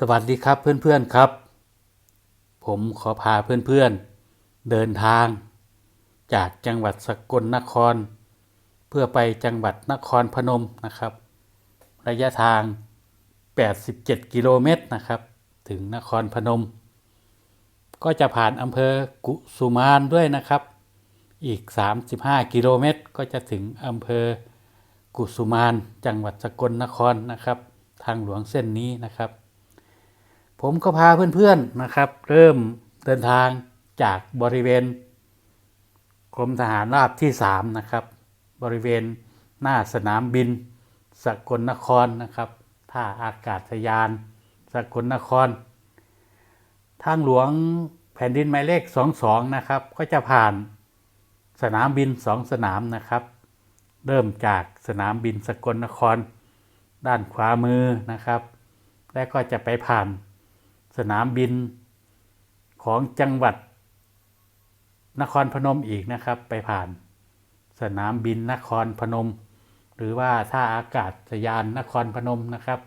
สวัสดีครับเพื่อนๆครับ ผมขอพาเพื่อนๆ เดินทาง จากจังหวัดสกลนคร เพื่อไปจังหวัดนครพนมนะครับ ระยะทาง 87 กิโลเมตรนะครับ ถึงนครพนม ก็จะผ่านอำเภอกุสุมานด้วยนะครับ อีก 35 กิโลเมตร ก็จะถึงอำเภอกุสุมาน จังหวัดสกลนครนะครับ ทางหลวงเส้นนี้นะครับ ผมก็พาเพื่อนๆนะครับ เริ่มเดินทางจากบริเวณกรมทหารราบที่ 3 นะครับ บริเวณหน้าสนามบิน สกลนครนะครับท่าอากาศยาน สกลนคร ทางหลวงแผ่นดินหมายเลข 22 นะครับ ก็จะผ่านสนามบิน 2 สนามนะครับ เริ่มจากสนามบินสกลนคร ด้านขวามือนะครับ และก็จะไปผ่าน สนามบินของจังหวัดนครพนมอีกนะครับ ไปผ่านสนามบินนครพนม หรือว่าท่าอากาศยานนครพนมนะครับ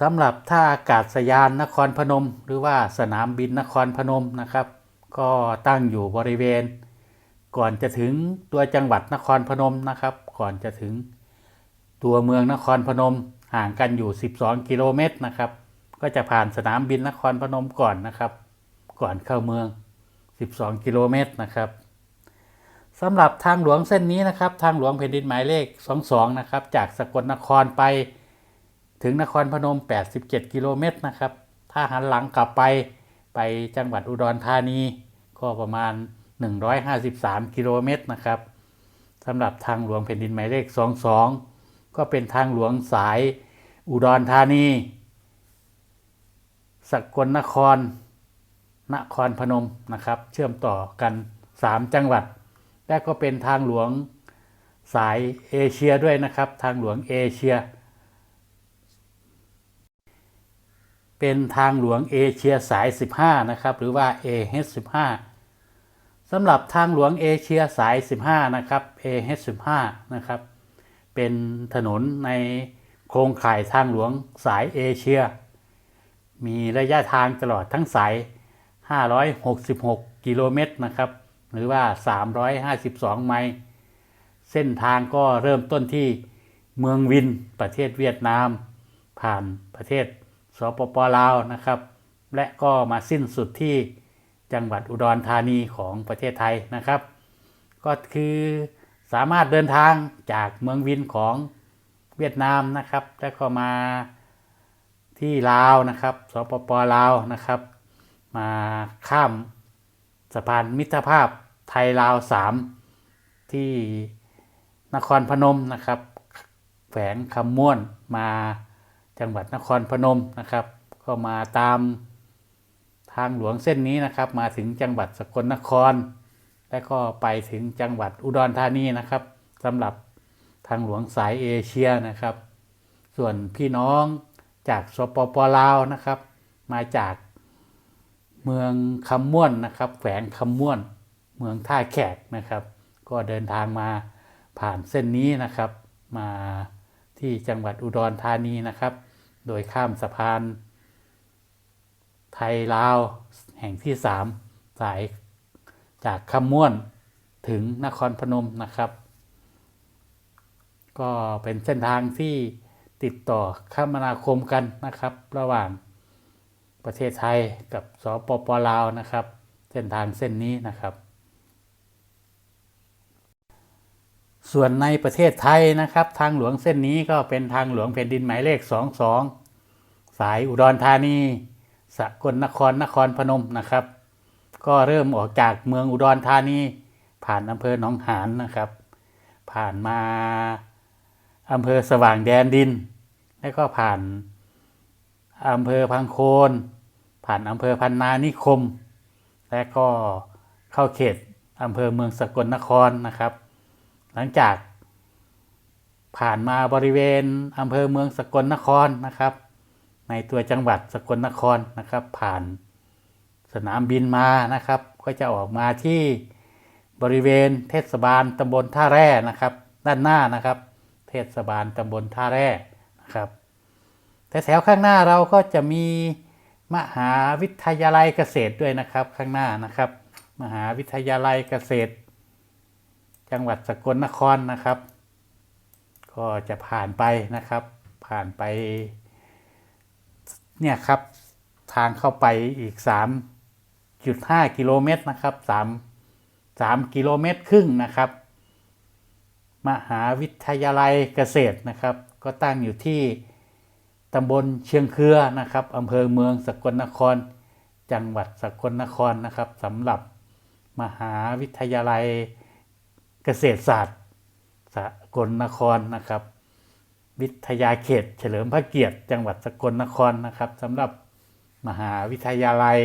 สำหรับท่าอากาศยานนครพนม หรือว่าสนามบินนครพนมนะครับ ก็ตั้งอยู่บริเวณ ก่อนจะถึงตัวจังหวัดนครพนมนะครับ ก่อนจะถึงตัวเมืองนครพนมห่างกันอยู่ 12 กิโลเมตรนะครับ ก็จะผ่านสนามบินนครพนมก่อนนะครับ ก่อนเข้าเมือง 12 กิโลเมตรนะครับสำหรับทางหลวงเส้นนี้นะครับ ทางหลวงแผ่นดินหมายเลข 22 นะครับ จากสกลนครไปถึงนครพนม 87 กิโลเมตรนะครับ ถ้าหันหลังกลับไปไปจังหวัดอุดรธานีก็ประมาณ 153 กิโลเมตรนะครับสำหรับทางหลวงแผ่นดินหมายเลข 22 ก็เป็นทางหลวงสายอุดรธานี สกลนคร นครพนมนะครับ เชื่อมต่อกัน 3 จังหวัด และก็เป็นทางหลวงสายเอเชียด้วยนะครับ ทางหลวงเอเชีย เป็นทางหลวงเอเชียสาย 15 นะครับ หรือว่า AH15 สำหรับทางหลวงเอเชียสาย 15 นะครับ AH15 นะครับ เป็นถนนในโครงข่ายทางหลวงสายเอเชีย มีระยะทางตลอดทั้งสาย 566 กิโลเมตรนะครับ หรือว่า 352 ไมล์ เส้นทางก็เริ่มต้นที่เมืองวินประเทศเวียดนาม ผ่านประเทศสปปลาวนะครับ และก็มาสิ้นสุดที่จังหวัดอุดรธานีของประเทศไทยนะครับ ก็คือสามารถเดินทางจากเมืองวินของเวียดนามนะครับ แล้วก็มา ที่ลาวนะครับสปปลาวนะครับ มาข้ามสะพานมิตรภาพไทยลาว3ที่นครพนมนะครับแฝงคำม่วนมาจังหวัดนครพนมนะครับ ก็มาตามทางหลวงเส้นนี้นะครับ มาถึงจังหวัดสกลนคร และก็ไปถึงจังหวัดอุดรธานีนะครับสำหรับทางหลวงสายเอเชียนะครับ ส่วนพี่น้อง จากสปปลาวนะครับ มาจากเมืองคำม่วนนะครับ แฝงคำม่วน เมืองท่าแขกนะครับ ก็เดินทางมาผ่านเส้นนี้นะครับ มาที่จังหวัดอุดรธานีนะครับ โดยข้ามสะพาน ไทยลาวแห่งที่ 3 สายจากคำม่วนถึงนครพนมนะครับ ก็เป็นเส้นทางที่ ติดต่อคมนาคมกันนะครับ ระหว่างประเทศไทยกับสปปลาวนะครับ เส้นทางเส้นนี้นะครับ ส่วนในประเทศไทยนะครับ ทางหลวงเส้นนี้ก็เป็นทางหลวงแผ่นดินหมายเลข 22 สายอุดรธานีสกลนครนครพนมนะครับ ก็เริ่มออกจากเมืองอุดรธานีผ่านอำเภอหนองหานนะครับ ผ่านมาอำเภอสว่างแดนดิน แล้วก็ผ่านอำเภอพังโคน ผ่านอำเภอพันนานิคม และก็เข้าเขตอำเภอเมืองสกลนครนะครับ หลังจากผ่านมาบริเวณอำเภอเมืองสกลนครนะครับ ในตัวจังหวัดสกลนครนะครับ ผ่านสนามบินมานะครับ ก็จะออกมาที่บริเวณเทศบาลตำบลท่าแร่นะครับ ด้านหน้านะครับ เทศบาลตำบลท่าแร่ ครับ แต่แถวข้างหน้าเราก็จะมีมหาวิทยาลัยเกษตรด้วยนะครับข้างหน้านะครับ มหาวิทยาลัยเกษตร จังหวัดสกลนครนะครับ ก็จะผ่านไปนะครับ ผ่านไปเนี่ยครับทางเข้าไปอีก 3.5 กิโลเมตรนะครับ 3 3 กิโลเมตรครึ่งนะครับ มหาวิทยาลัยเกษตรนะครับ ก็ตั้งอยู่ที่ตำบลเชียงเครือนะครับอำเภอเมืองสกลนคร จังหวัดสกลนครนะครับสำหรับมหาวิทยาลัยเกษตรศาสตร์สกลนครนะครับ วิทยาเขต เฉลิมพระเกียรติ จังหวัดสกลนครนะครับสำหรับมหาวิทยาลัย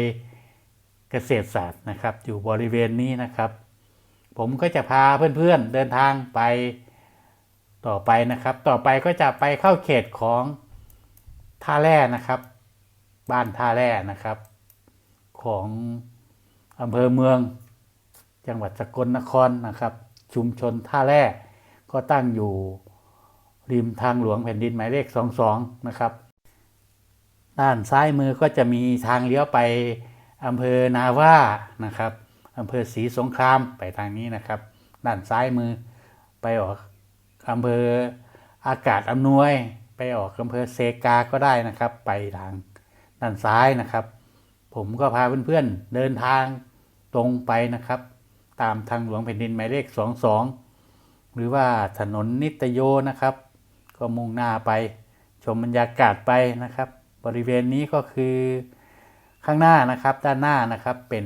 เกษตรศาสตร์นะครับ อยู่บริเวณนี้นะครับ ผมก็จะพาเพื่อนๆเดินทางไป ต่อไปนะครับ ต่อไปก็จะไปเข้าเขตของท่าแร่นะครับ บ้านท่าแร่นะครับ ของอำเภอเมือง จังหวัดสกลนครนะครับ ชุมชนท่าแร่ก็ตั้งอยู่ริมทางหลวงแผ่นดินหมายเลข 22 นะครับ ด้านซ้ายมือก็จะมีทางเลี้ยวไปอำเภอนาว่านะครับอำเภอศรีสงครามไปทางนี้นะครับ ด้านซ้ายมือไปออก อำเภออากาศอำนวย ไปออกอำเภอเซกาก็ได้นะครับ ไปทางด้านซ้ายนะครับ ผมก็พาเพื่อนๆเดินทางตรงไปนะครับ ตามทางหลวงแผ่นดินหมายเลข 22 หรือว่าถนนนิตโยนะครับ ก็มุ่งหน้าไปชมบรรยากาศไปนะครับ บริเวณนี้ก็คือข้างหน้านะครับด้านหน้านะครับเป็น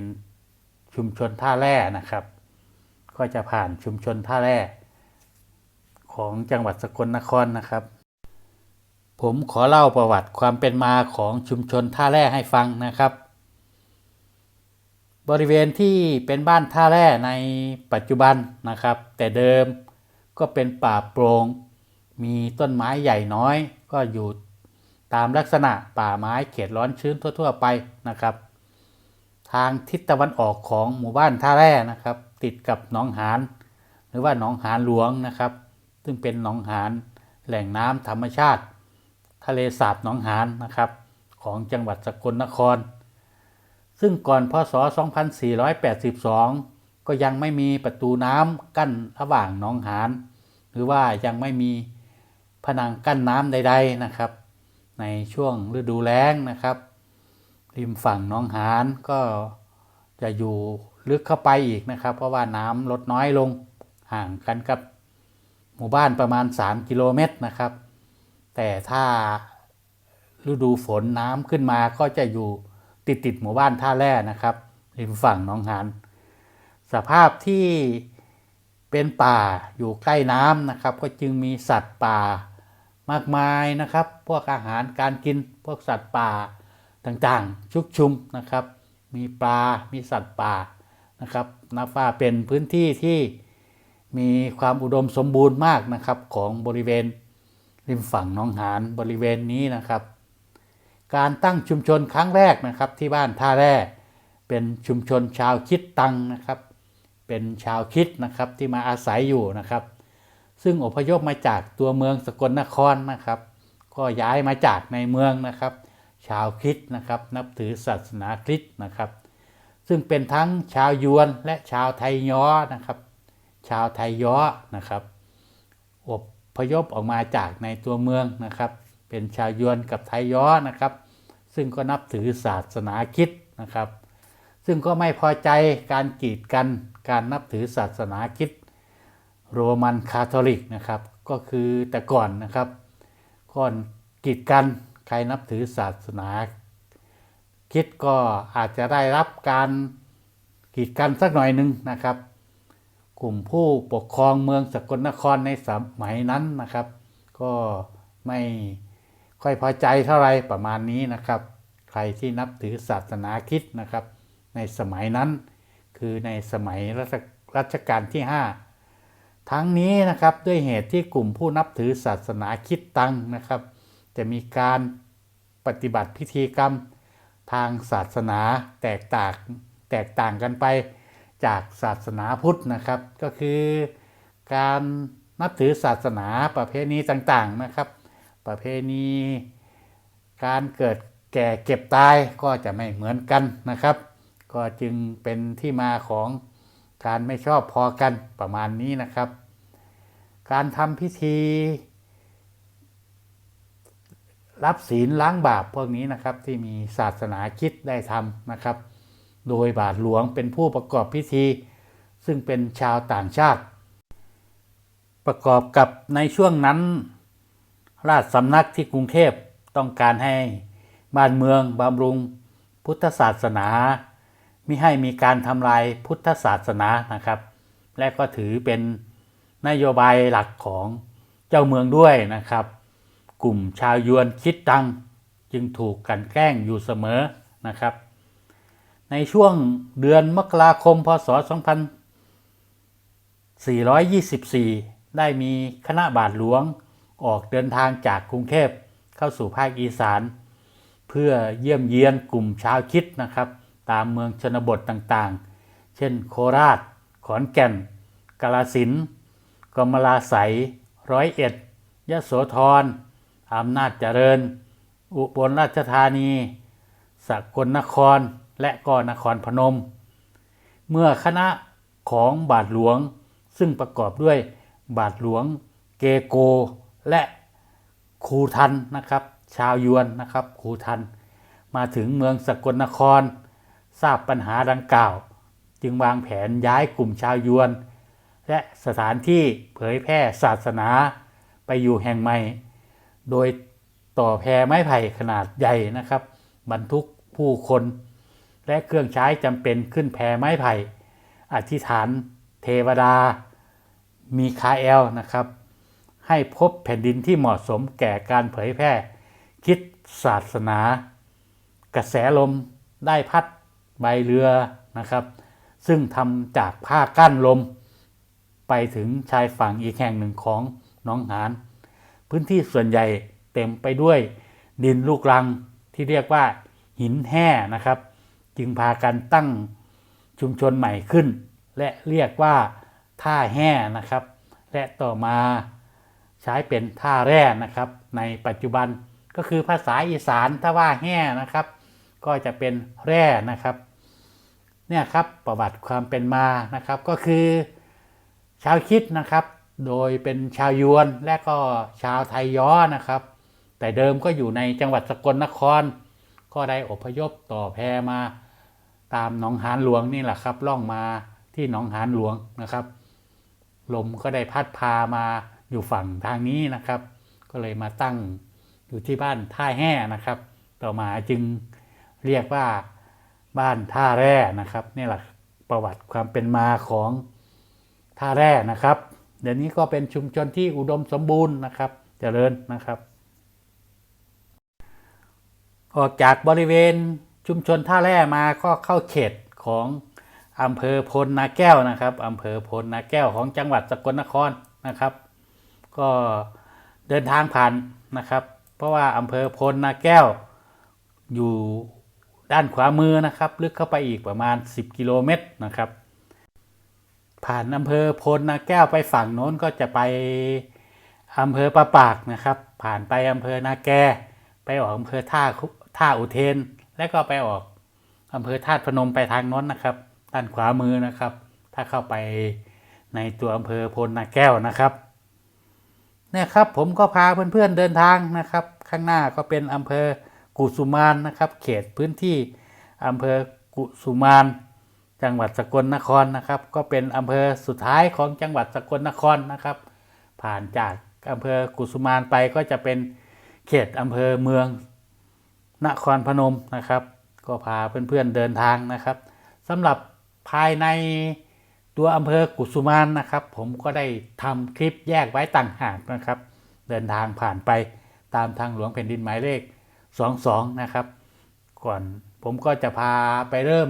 ชุมชนท่าแร่นะครับ ก็จะผ่านชุมชนท่าแร่ ของจังหวัดสกลนครนะครับ ผมขอเล่าประวัติความเป็นมาของชุมชนท่าแร่ให้ฟังนะครับ บริเวณที่เป็นบ้านท่าแร่ในปัจจุบันนะครับ แต่เดิมก็เป็นป่าโปรง่งมีต้นไม้ใหญ่น้อย ก็อยู่ตามลักษณะป่าไม้เขตร้อนชื้นทั่ว ๆ ไปนะครับ ทางทิศตะวันออกของหมู่บ้านท่าแร่นะครับ ติดกับหนองหานหรือว่าหนองหานหลวงนะครับ ซึ่งเป็นหนองหานแหล่งน้ำธรรมชาติ ทะเลสาบหนองหานนะครับ ของจังหวัดสกลนคร ซึ่งก่อนพศ 2482 ก็ยังไม่มีประตูน้ำกั้นระหว่างหนองหานหรือว่ายังไม่มีผนังกั้นน้ำใด ๆนะครับ ในช่วงฤดูแล้งนะครับ ริมฝั่งหนองหานก็จะอยู่ลึกเข้าไปอีกนะครับ เพราะว่าน้ำลดน้อยลงห่างกันกับ หมู่บ้านประมาณ 3 กิโลเมตรนะครับ แต่ถ้าฤดูฝนน้ำขึ้นมาก็จะอยู่ติดติดหมู่บ้านท่าแร่นะครับริมฝั่งหนองหานสภาพที่เป็นป่าอยู่ใกล้น้ำนะครับ ก็จึงมีสัตว์ป่ามากมายนะครับ พวกอาหารการกินพวกสัตว์ป่าต่างๆ ชุกชุมนะครับ มีปลา มีสัตว์ป่านะครับนับว่าเป็นพื้นที่ที่ มีความอุดมสมบูรณ์มากนะครับของบริเวณริมฝั่งหนองหานบริเวณนี้นะครับ การตั้งชุมชนครั้งแรกนะครับที่บ้านท่าแร่เป็นชุมชนชาวคิดตังนะครับ เป็นชาวคิดนะครับที่มาอาศัยอยู่นะครับ ซึ่งอพยพมาจากตัวเมืองสกลนครนะครับ ก็ย้ายมาจากในเมืองนะครับ ชาวคริสต์นะครับนับถือศาสนาคริสต์นะครับ ซึ่งเป็นทั้งชาวยวนและชาวไทยย้อนะครับ ชาวไทยย้อนะครับอบพยพออกมาจากในตัวเมืองนะครับ เป็นชาวยวนกับไทยย้อนะครับ ซึ่งก็นับถือศาสนาคริสต์นะครับ ซึ่งก็ไม่พอใจการกีดกันการนับถือศาสนาคริสต์โรมันคาทอลิกนะครับ ก็คือแต่ก่อนนะครับก่อนกีดกันใครนับถือศาสนาคิดก็อาจจะได้รับการกีดกันสักหน่อยหนึ่งนะครับ กลุ่มผู้ปกครองเมืองสกลนครในสมัยนั้นนะครับ ก็ไม่ค่อยพอใจเท่าไรประมาณนี้นะครับ ใครที่นับถือศาสนาคิดนะครับ ในสมัยนั้น คือในสมัยรัชรชกาลที่ 5 ทั้งนี้นะครับด้วยเหตุที่กลุ่มผู้นับถือศาสนาคิดตังนะครับ จะมีการปฏิบัติพิธีกรรมทางศาสนาแตกต่างแตกต่างกันไป จากศาสนาพุทธนะครับ ก็คือการนับถือศาสนาประเพณีต่างๆนะครับ ประเพณี การเกิดแก่เก็บตายก็จะไม่เหมือนกันนะครับ ก็จึงเป็นที่มาของการไม่ชอบพอกันประมาณนี้นะครับ การทำพิธี รับศีลล้างบาปพวกนี้นะครับที่มีศาสนาคิดได้ทำนะครับ โดยบาทหลวงเป็นผู้ประกอบพิธี ซึ่งเป็นชาวต่างชาติ ประกอบกับในช่วงนั้น ราชสำนักที่กรุงเทพต้องการให้บ้านเมืองบำรุงพุทธศาสนามิให้มีการทำลายพุทธศาสนานะครับ และก็ถือเป็นนโยบายหลักของเจ้าเมืองด้วยนะครับ กลุ่มชาวยวนคิดตังจึงถูกกันแกล้งอยู่เสมอนะครับ ในช่วงเดือนมกราคมพศ 2424 ได้มีคณะบาทหลวงออกเดินทางจากกรุงเทพเข้าสู่ภาคอีสาน เพื่อเยี่ยมเยียนกลุ่มชาวคิดนะครับ ตามเมืองชนบทต่างๆ เช่นโคราช ขอนแก่น กาลสินกมลาไสยร้อยเอ็ดยโสธรอำนาจเจริญ อุบลราชธานีสกลนคร และก็นครพนม เมื่อคณะของบาทหลวงซึ่งประกอบด้วยบาทหลวงเกโก และครูทันนะครับ ชาวยวนนะครับครูทัน มาถึงเมืองสกลนคร ทราบปัญหาดังกล่าว จึงวางแผนย้ายกลุ่มชาวยวน และสถานที่เผยแพร่ศาสนาไปอยู่แห่งใหม่ โดยต่อแพรไม้ไผ่ขนาดใหญ่นะครับ บรรทุกผู้คน และเครื่องใช้จำเป็นขึ้นแพรไม้ไผ่ อธิษฐานเทวดา มีคาเอลนะครับ ให้พบแผ่นดินที่เหมาะสมแก่การเผยแพร่ คิดศาสนา กระแสลมได้พัดใบเรือนะครับ ซึ่งทำจากผ้ากั้นลม ไปถึงชายฝั่งอีกแห่งหนึ่งของน้องหาน พื้นที่ส่วนใหญ่เต็มไปด้วยดินลูกรังที่เรียกว่าหินแห่นะครับ จึงพากันตั้งชุมชนใหม่ขึ้น และเรียกว่าท่าแห่นะครับ และต่อมาใช้เป็นท่าแร่นะครับ ในปัจจุบันก็คือภาษาอีสานถ้าว่าแห่นะครับ ก็จะเป็นแร่นะครับเนี่ยครับประวัติความเป็นมานะครับก็คือ ชาวคิดนะครับ โดยเป็นชาวยวนและก็ชาวไทยย้อนะครับ แต่เดิมก็อยู่ในจังหวัดสกลนคร ก็ได้อพยพต่อแพมา ตามหนองหานหลวงนี่แหละครับล่องมาที่หนองหานหลวงนะครับ ลมก็ได้พัดพามาอยู่ฝั่งทางนี้นะครับ ก็เลยมาตั้งอยู่ที่บ้านท่าแห่นะครับ ต่อมาจึงเรียกว่าบ้านท่าแร่นะครับนี่แหละประวัติความเป็นมาของท่าแร่นะครับ เดี๋ยวนี้ก็เป็นชุมชนที่อุดมสมบูรณ์นะครับเจริญนะครับ ออกจากบริเวณ ชุมชนท่าแร่มาก็เข้าเขตของอำเภอพลนาแก้วนะครับอำเภอพลนาแก้วของจังหวัดสกลนครนะครับ ก็เดินทางผ่านนะครับ เพราะว่าอำเภอพลนาแก้ว อยู่ด้านขวามือนะครับ ลึกเข้าไปอีกประมาณ 10 กิโลเมตรนะครับ ผ่านอำเภอพลนาแก้วไปฝั่งโน้นก็จะไปอำเภอประปากนะครับ ผ่านไปอำเภอนาแกไปออกอำเภอท่าท่าอุเทน และก็ไปออกอำเภอธาตุพนมไปทางน้นนะครับ ด้านขวามือนะครับ ถ้าเข้าไปในตัวอำเภอพลนาแก้วนะครับเนี่ยครับผมก็พาเพื่อนๆเดินทางนะครับ ข้างหน้าก็เป็นอำเภอกุสุมานนะครับ เขตพื้นที่อำเภอกุสุมานจังหวัดสกลนครนะครับ ก็เป็นอำเภอสุดท้ายของจังหวัดสกลนครนะครับ ผ่านจากอำเภอกุสุมานไปก็จะเป็นเขตอำเภอเมือง นครพนมนะครับ ก็พาเพื่อนๆเดินทางนะครับสำหรับภายในตัวอำเภอกุสุมานนะครับ ผมก็ได้ทำคลิปแยกไว้ต่างหากนะครับ เดินทางผ่านไปตามทางหลวงแผ่นดินหมายเลข 22 นะครับ ก่อนผมก็จะพาไปเริ่ม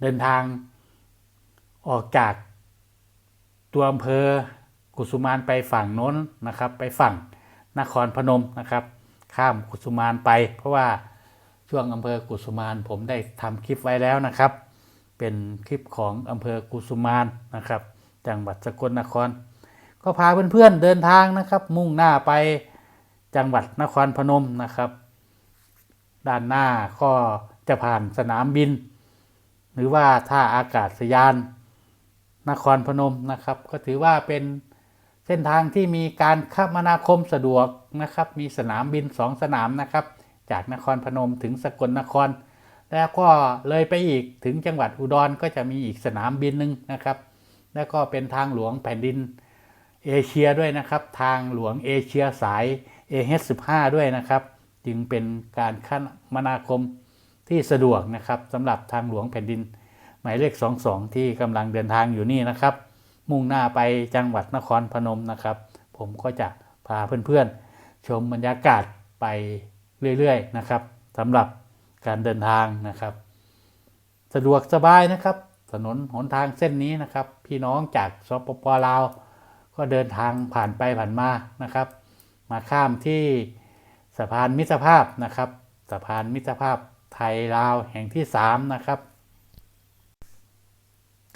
เดินทางออกจากตัวอำเภอกุสุมานไปฝั่งโน้นนะครับ ไปฝั่งนครพนมนะครับ ข้ามกุสุมานไป เพราะว่าช่วงอำเภอกุสุมานผมได้ทำคลิปไว้แล้วนะครับ เป็นคลิปของอำเภอกุสุมานนะครับ จังหวัดสกลนคร ก็พาเพื่อนๆเดินทางนะครับ มุ่งหน้าไปจังหวัดนครพนมนะครับ ด้านหน้าก็จะผ่านสนามบิน หรือว่าท่าอากาศยาน นครพนมนะครับ ก็ถือว่าเป็น เส้นทางที่มีการคมนาคมสะดวกนะครับ มีสนามบินสองสนามนะครับ จากนครพนมถึงสกลนคร แล้วก็เลยไปอีกถึงจังหวัดอุดรก็จะมีอีกสนามบินหนึ่งนะครับ แล้วก็เป็นทางหลวงแผ่นดินเอเชียด้วยนะครับ ทางหลวงเอเชียสาย AH15 ด้วยนะครับ จึงเป็นการคมนาคมที่สะดวกนะครับสำหรับทางหลวงแผ่นดิน หมายเลข 22 ที่กำลังเดินทางอยู่นี่นะครับ มุ่งหน้าไปจังหวัดนครพนมนะครับ ผมก็จะพาเพื่อนๆ ชมบรรยากาศไปเรื่อยๆนะครับสำหรับการเดินทางนะครับ สะดวกสบายนะครับ ถนนหนทางเส้นนี้นะครับ พี่น้องจากสปปลาว ก็เดินทางผ่านไปผ่านมานะครับ มาข้ามที่สะพานมิตรภาพนะครับ สะพานมิตรภาพไทยลาวแห่งที่ 3 นะครับ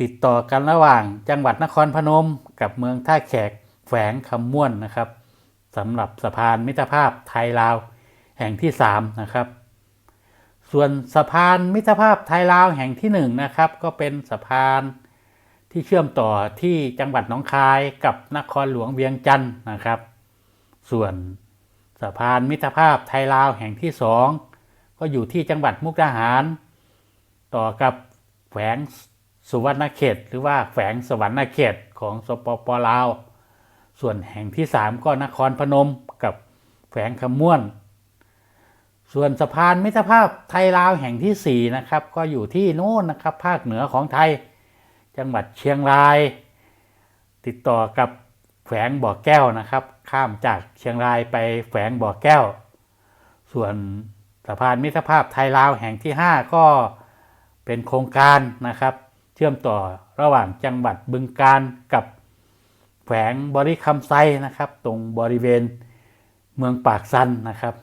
ติดต่อกันระหว่างจังหวัดนครพนม กับเมืองท่าแขกแฝงคำม่วนนะครับสำหรับสะพานมิตรภาพไทยลาวแห่งที่ 3 นะครับ ส่วนสะพานมิตรภาพไทยลาวแห่งที่ 1 นะครับ ก็เป็นสะพานที่เชื่อมต่อที่จังหวัดหนองคายกับนครหลวงเวียงจันทร์นะครับ ส่วนสะพานมิตรภาพไทยลาวแห่งที่ 2 ก็อยู่ที่จังหวัดมุกดาหาร ต่อกับแขวง สุวรรณเขต หรือว่าแขวงสวรรณเขตของสปปลาว ส่วนแห่งที่ 3 ก็นครพนมกับแขวงคำม่วน ส่วนสะพานมิตรภาพไทยลาวแห่งที่ 4 นะครับ ก็อยู่ที่โน่นนะครับ ภาคเหนือของไทย จังหวัดเชียงราย ติดต่อกับแขวงบ่อแก้วนะครับ ข้ามจากเชียงรายไปแขวงบ่อแก้ว ส่วนสะพานมิตรภาพไทยลาวแห่งที่ 5 ก็เป็นโครงการนะครับ เชื่อมต่อระหว่างจังหวัดบึงกาฬกับแขวงบริคำไซนะครับ ตรงบริเวณเมืองปากซันนะครับ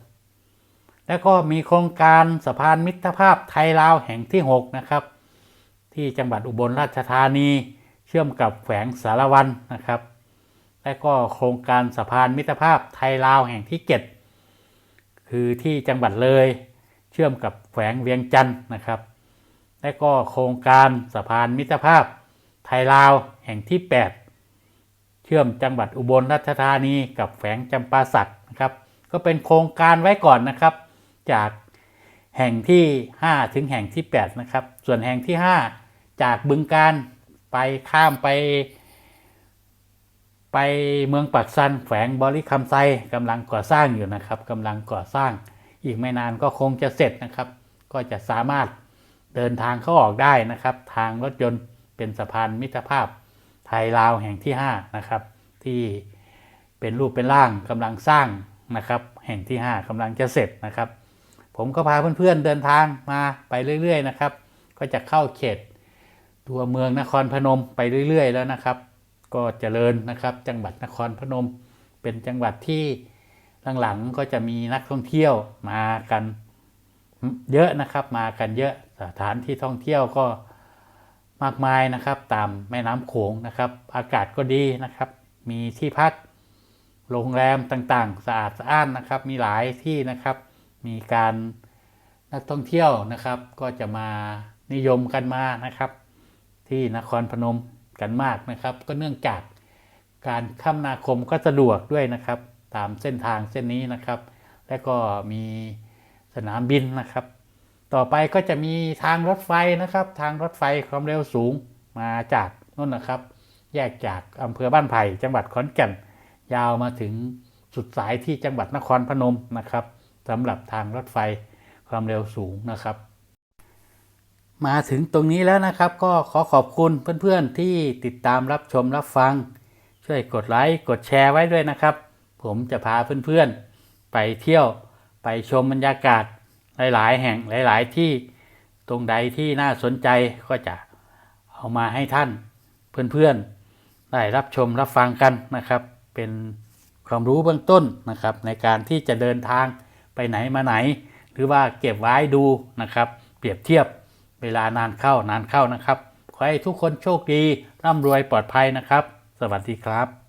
แล้วก็มีโครงการสะพานมิตรภาพไทยลาวแห่งที่ 6 นะครับ ที่จังหวัดอุบลราชธานี เชื่อมกับแขวงสารวันนะครับ และก็โครงการสะพานมิตรภาพไทยลาวแห่งที่ 7 คือที่จังหวัดเลย เชื่อมกับแขวงเวียงจันทร์นะครับ และก็โครงการสะพานมิตรภาพ ไทยลาวแห่งที่ 8 เชื่อมจังหวัดอุบลราชธานีกับแขวงจำปาสักนะครับ ก็เป็นโครงการไว้ก่อนนะครับ จากแห่งที่ 5 ถึงแห่งที่ 8 นะครับ ส่วนแห่งที่ 5 จากบึงการไปข้ามไป ไปเมืองปากซันแฝงบริคำไซกำลังก่อสร้างอยู่นะครับกำลังก่อสร้าง อีกไม่นานก็คงจะเสร็จนะครับ ก็จะสามารถ เดินทางเข้าออกได้นะครับ ทางรถยนต์เป็นสะพานมิตรภาพไทยลาวแห่งที่ 5 นะครับ ที่เป็นรูปเป็นร่างกำลังสร้างนะครับ แห่งที่ 5กำลังจะเสร็จนะครับ ผมก็พาเพื่อนๆเดินทางมาไปเรื่อย ๆ นะครับ ก็จะเข้าเขต ตัวเมืองนครพนมไปเรื่อย ๆ แล้วนะครับ ก็เจริญนะครับ จังหวัดนครพนม เป็นจังหวัดที่หลังๆก็จะมีนักท่องเที่ยวมากันเยอะนะครับ มากันเยอะ สถานที่ท่องเที่ยวก็มากมายนะครับ ตามแม่น้ำโขงนะครับ อากาศก็ดีนะครับ มีที่พักโรงแรมต่างๆ สะอาดสะอ้านนะครับ มีหลายที่นะครับ มีการนักท่องเที่ยวนะครับ ก็จะมานิยมกันมานะครับ ที่นครพนมกันมากนะครับ ก็เนื่องจากการคมนาคมก็สะดวกด้วยนะครับ ตามเส้นทางเส้นนี้นะครับ และก็มีสนามบินนะครับ ต่อไปก็จะมีทางรถไฟนะครับ ทางรถไฟความเร็วสูงมาจากนู่นนะครับ แยกจากอำเภอบ้านไผ่จังหวัดขอนแก่น ยาวมาถึงสุดสายที่จังหวัดนครพนมนะครับสำหรับทางรถไฟความเร็วสูงนะครับ มาถึงตรงนี้แล้วนะครับ ก็ขอขอบคุณเพื่อนๆที่ติดตามรับชมรับฟัง ช่วยกดไลค์กดแชร์ไว้ด้วยนะครับ ผมจะพาเพื่อนๆ ไปเที่ยวไปชมบรรยากาศ หลาย ๆ แห่งหลาย ๆ ที่ตรงใดที่น่าสนใจก็จะเอามาให้ท่านเพื่อน ๆ ได้รับชมรับฟังกันนะครับ เป็นความรู้เบื้องต้นนะครับ ในการที่จะเดินทางไปไหนมาไหน หรือว่าเก็บไว้ดูนะครับ เปรียบเทียบเวลานานเข้านานเข้านะครับ ขอให้ทุกคนโชคดีร่ำรวยปลอดภัยนะครับ สวัสดีครับ